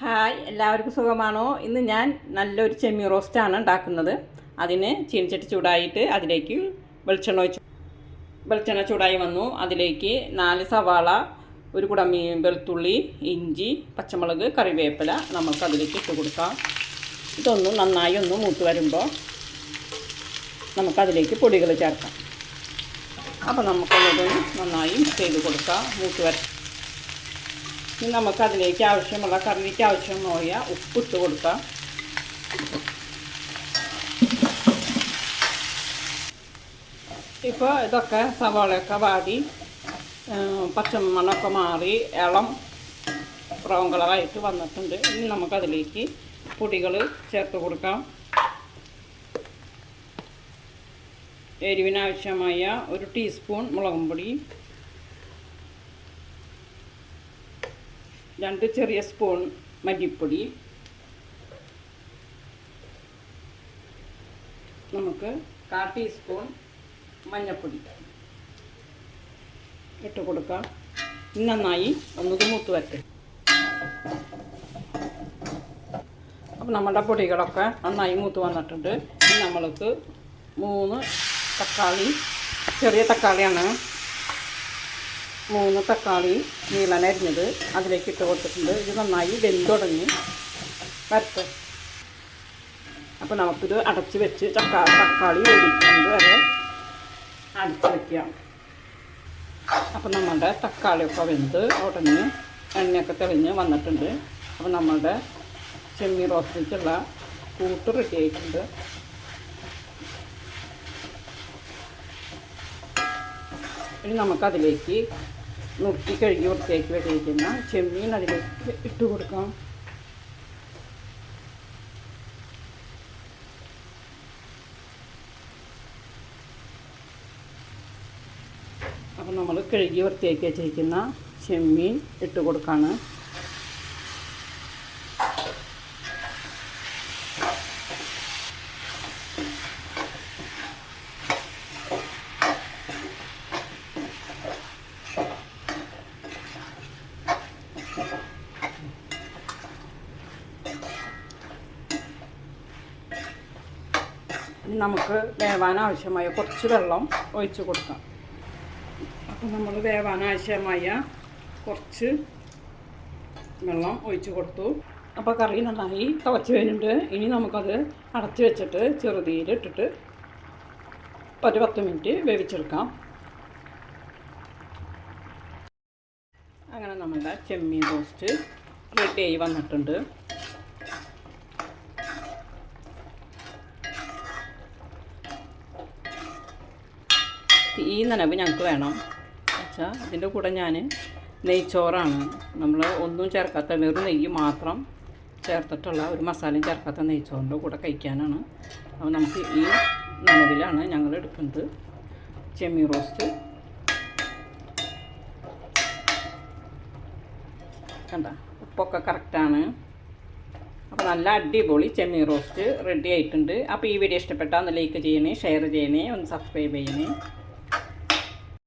Hi എല്ലാവർക്കും സുഖമാണോ? ഇന്ന് ഞാൻ നല്ലൊരു ചെമ്മീൻ റോസ്റ്റാണ് ഉണ്ടാക്കുന്നത്. അതിന് ചീനച്ചട്ടി ചൂടായിട്ട് അതിലേക്ക് വെളിച്ചെണ്ണ ഒഴിച്ചു. വെളിച്ചെണ്ണ ചൂടായി വന്നു. അതിലേക്ക് നാല് സവാള ഒരു കുടമീ വെളുത്തുള്ളി ഇഞ്ചി പച്ചമുളക് കറിവേപ്പില നമുക്ക് അതിലേക്ക് ഇട്ട് കൊടുക്കാം. ഇതൊന്ന് നന്നായി ഒന്ന് മൂത്ത് വരുമ്പോൾ നമുക്കതിലേക്ക് പൊടികൾ ചേർക്കാം. അപ്പോൾ നമുക്കതൊന്ന് നന്നായി ചെയ്ത് കൊടുക്കാം. മൂത്ത് വര ഇനി നമുക്ക് അതിലേക്ക് ആവശ്യമുള്ള കറിക്ക് ആവശ്യമായ ഉപ്പ് ഇട്ട് കൊടുക്കാം. ഇപ്പോൾ ഇതൊക്കെ സവാളയൊക്കെ വാടി പച്ചമണമൊക്കെ മാറി ഇളം ബ്രൗൺ കളറായിട്ട് വന്നിട്ടുണ്ട്. ഇനി നമുക്കതിലേക്ക് പൊടികൾ ചേർത്ത് കൊടുക്കാം. എരിവിനാവശ്യമായ ഒരു ടീസ്പൂൺ മുളകും പൊടി രണ്ട് ചെറിയ സ്പൂൺ മല്ലിപ്പൊടി. നമുക്ക് കാ ടീസ്പൂൺ മഞ്ഞൾപ്പൊടി ഇട്ട് കൊടുക്കാം. നന്നായി ഒന്നത് മൂത്ത് വരട്ടെ. അപ്പം നമ്മുടെ പൊടികളൊക്കെ നന്നായി മൂത്ത് വന്നിട്ടുണ്ട്. നമ്മൾക്ക് മൂന്ന് തക്കാളി ചെറിയ തക്കാളിയാണ് മൂന്ന് തക്കാളി നീളനരിഞ്ഞത് അതിലേക്ക് ഇട്ട് കൊടുത്തിട്ടുണ്ട്. ഇത് നന്നായി വെന്ത് തുടങ്ങി. വരട്ടെ. അപ്പോൾ നമുക്കിത് അടച്ച് വെച്ച് ചക്ക തക്കാളി വേവിക്കുന്നത് വരെ അടച്ച് വയ്ക്കാം അപ്പോൾ നമ്മളുടെ തക്കാളിയൊക്കെ വെന്ത് ഉടഞ്ഞ് എണ്ണയൊക്കെ തെളിഞ്ഞ് വന്നിട്ടുണ്ട്. അപ്പോൾ നമ്മളുടെ ചെമ്മീൻ റോസ്റ്റിലേക്കുള്ള കൂട്ട് റെഡി ആയിട്ടുണ്ട്. ഇനി നമുക്കതിലേക്ക് നുറുക്കി കഴുകി വൃത്തിയാക്കി വെച്ചിരിക്കുന്ന ചെമ്മീൻ അതിലേക്ക് ഇട്ട് കൊടുക്കാം. അപ്പോൾ നമ്മൾ കഴുകി വൃത്തിയാക്കി വെച്ചിരിക്കുന്ന ചെമ്മീൻ ഇട്ട് കൊടുക്കാണ്. നമുക്ക് വേവാൻ ആവശ്യമായ കുറച്ച് വെള്ളം ഒഴിച്ച് കൊടുക്കാം. അപ്പോൾ നമ്മൾ വേവാൻ ആവശ്യമായ കുറച്ച് വെള്ളം ഒഴിച്ച് കൊടുത്തു. അപ്പോൾ കറി നന്നായി തിളച്ച് വരുന്നുണ്ട്. ഇനി നമുക്കത് അടച്ച് വെച്ചിട്ട് ചെറുതീരിട്ടിട്ട് ഒരു പത്ത് മിനിറ്റ് വേവിച്ചെടുക്കാം. അങ്ങനെ നമ്മളുടെ ചെമ്മീൻ റോസ്റ്റ് റെഡിയായി വന്നിട്ടുണ്ട്. ഈ നനവ് ഞങ്ങൾക്ക് വേണം. വെച്ചാൽ ഇതിന്റെ കൂടെ ഞാൻ നെയ്ച്ചോറാണ്. നമ്മൾ ഒന്നും ചേർക്കാത്ത വെറും നെയ്യ് മാത്രം ചേർത്തിട്ടുള്ള ഒരു മസാലയും ചേർക്കാത്ത നെയ്ച്ചോറിന്റെ കൂടെ കഴിക്കാനാണ്. അപ്പോൾ നമുക്ക് ഈ നനവിലാണ് ഞങ്ങൾ എടുക്കുന്നത്. ചെമ്മീൻ റോസ്റ്റ്. കണ്ട? ഉപ്പൊക്കെ കറക്റ്റാണ്. അപ്പോൾ നല്ല അടിപൊളി ചെമ്മീൻ റോസ്റ്റ് റെഡി ആയിട്ടുണ്ട്. അപ്പോൾ ഈ വീഡിയോ ഇഷ്ടപ്പെട്ടാൽ ഒന്ന് ലൈക്ക് ചെയ്യണേ ഷെയർ ചെയ്യണേ ഒന്ന് സബ്സ്ക്രൈബ് ചെയ്യണേ.